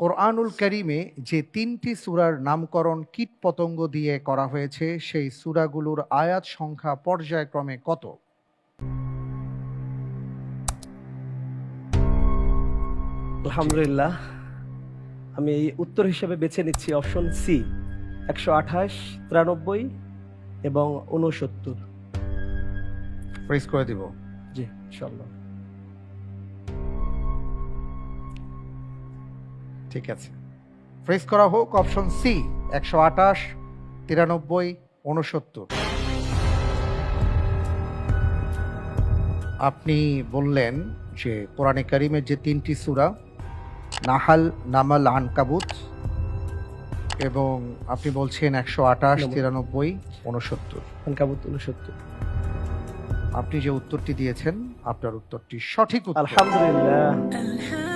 কোরআনুল করিমে যে তিনটি সূরার নামকরণ কীট পতঙ্গ দিয়ে করা হয়েছে সেই সূরাগুলোর আয়াত সংখ্যা পর্যায়ক্রমে কত? আলহামদুলিল্লাহ আমি এই উত্তর হিসেবে বেছে নিচ্ছি অপশন সি একশো আঠাশ তিরানব্বই এবং উনসত্তর করে দিব। জি ইনশাল্লাহ ঠিক আছে। ফ্রেস করা হোক অপশন সি একশো আটাশ তিরানব্বই উনসত্তর আপনি বললেন যে কোরআনে করিমের যে তিনটি সুরা নাহাল নামাল আনকাবুত এবং আপনি বলছেন একশো আটাশ তিরানব্বই উনসত্তর আনকাবুত উনসত্তর আপনি যে উত্তরটি দিয়েছেন আপনার উত্তরটি সঠিক আলহামদুলিল্লাহ।